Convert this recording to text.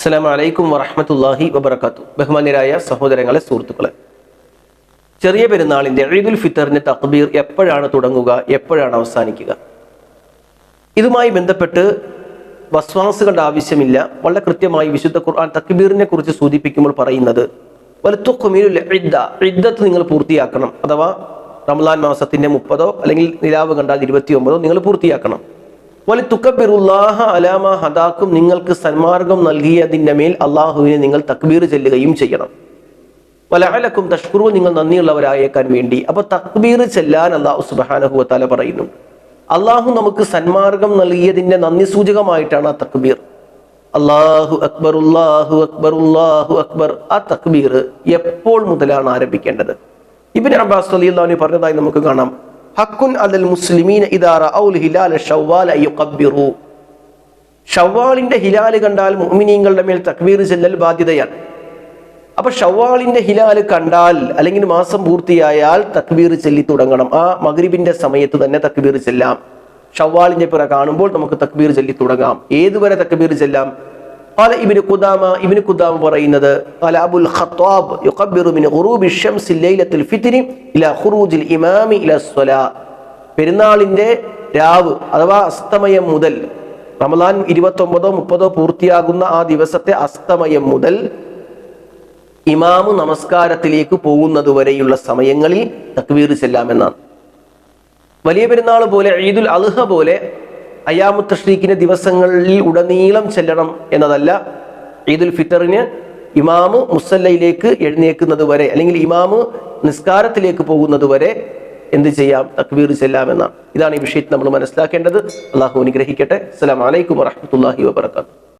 അസ്സലാമു അലൈക്കും വറഹ്മത്തുള്ളാഹി വബറകാത്തു ബഹുമാന്യരായ സഹോദരങ്ങളെ സുഹൃത്തുക്കളെ. ചെറിയ പെരുന്നാളിന്റെ ഈദുൽ ഫിത്തറിന്റെ തക്ബീർ എപ്പോഴാണ് തുടങ്ങുക എപ്പോഴാണ് അവസാനിക്കുക? ഇതുമായി ബന്ധപ്പെട്ട് വസ്വാസുകളുടെ ആവശ്യമില്ല. വളരെ കൃത്യമായി വിശുദ്ധ ഖുർആൻ തക്ബീറിനെ കുറിച്ച് സൂചിപ്പിക്കുമ്പോൾ പറയുന്നത് ഇദ്ദത്ത് നിങ്ങൾ പൂർത്തിയാക്കണം. അഥവാ റംലാൻ മാസത്തിന്റെ മുപ്പതോ അല്ലെങ്കിൽ നിലാവ് കണ്ടാൽ ഇരുപത്തി ഒമ്പതോ നിങ്ങൾ പൂർത്തിയാക്കണം. വലി ഹദാക്കും നിങ്ങൾക്ക് സന്മാർഗം നൽകിയതിന്റെ മേൽ അള്ളാഹുവിനെ നിങ്ങൾ തക്ബീർ ചെല്ലുകയും ചെയ്യണം. വലഹലക്കും തഷ്കുറു നിങ്ങൾ നന്ദിയുള്ളവരായേക്കാൻ വേണ്ടി. അപ്പൊ തക്ബീർ ചെല്ലാൻ അള്ളാഹു സുബാനഹു പറയുന്നു. അള്ളാഹു നമുക്ക് സന്മാർഗം നൽകിയതിന്റെ നന്ദി സൂചകമായിട്ടാണ് ആ തക്ബീർ. അള്ളാഹു അക്ബർ ഉള്ളാഹു അക്ബർ ഉള്ളാഹു അക്ബർ. ആ തക്ബീർ എപ്പോൾ മുതലാണ് ആരംഭിക്കേണ്ടത്? ഇബിൻ അബ്ബാസ് അലി അള്ളാഹുനെ പറഞ്ഞതായി നമുക്ക് കാണാം. ഹക്കുൻ അലൽ മുസ്ലിമീൻ ഇദാറ ഔൽ ഹിലാൽ ഷവ്വാൽ യുഖബ്ബിറു. ഷവ്വാലിന്റെ ഹിലാൽ കണ്ടാൽ മുഅ്മിനീങ്ങളുടെ മേൽ തക്ബീർ ചെല്ലൽ ബാധ്യതയാണ്. അപ്പൊ ഷവ്വാളിന്റെ ഹിലാൽ കണ്ടാൽ അല്ലെങ്കിൽ മാസം പൂർത്തിയായാൽ തക്ബീർ ചെല്ലി തുടങ്ങണം. ആ മഗ്രിബിന്റെ സമയത്ത് തന്നെ തക്ബീർ ചെല്ലാം. ഷവ്വാളിന്റെ പിറ കാണുമ്പോൾ നമുക്ക് തക്ബീർ ചെല്ലി തുടങ്ങാം. ഏതുവരെ തക്ബീർ ചെല്ലാം? قال ابن قدامة ابن قدامة പറയുന്നത് قال أبو الخطاب يقبر من غروب الشمس ليلة الفطر إلى خروج الإمام إلى الصلاة പെരുന്നാളിന്റെ രാവ് അഥവാ അസ്തമയം മുതൽ റമദാൻ ഇരുപത്തൊമ്പതോ മുപ്പതോ പൂർത്തിയാകുന്ന ആ ദിവസത്തെ അസ്തമയം മുതൽ ഇമാമ് നമസ്കാരത്തിലേക്ക് പോകുന്നത് വരെയുള്ള സമയങ്ങളിൽ തക്വീർ ചെല്ലാമെന്നാണ് വലിയ പെരുന്നാൾ പോലെ ഈദുൽ അൽഹ പോലെ അയാമു തഷ്രീഖിന്റെ ദിവസങ്ങളിൽ ഉടനീളം ചെല്ലണം എന്നതല്ല ഈദുൽ ഫിത്തറിന് ഇമാമ് മുസല്ലയിലേക്ക് എഴുന്നേക്കുന്നത് വരെ അല്ലെങ്കിൽ ഇമാമ് നിസ്കാരത്തിലേക്ക് പോകുന്നത് വരെ എന്ത് ചെയ്യാം? തക്വീർ ചെല്ലാമെന്നാണ്. ഇതാണ് ഈ വിഷയത്തിൽ നമ്മൾ മനസ്സിലാക്കേണ്ടത്. അള്ളാഹു അനുഗ്രഹിക്കട്ടെ. അസ്സലാം അലൈക്കും വറഹ്മത്തുള്ളാഹി വബറകാതുഹു.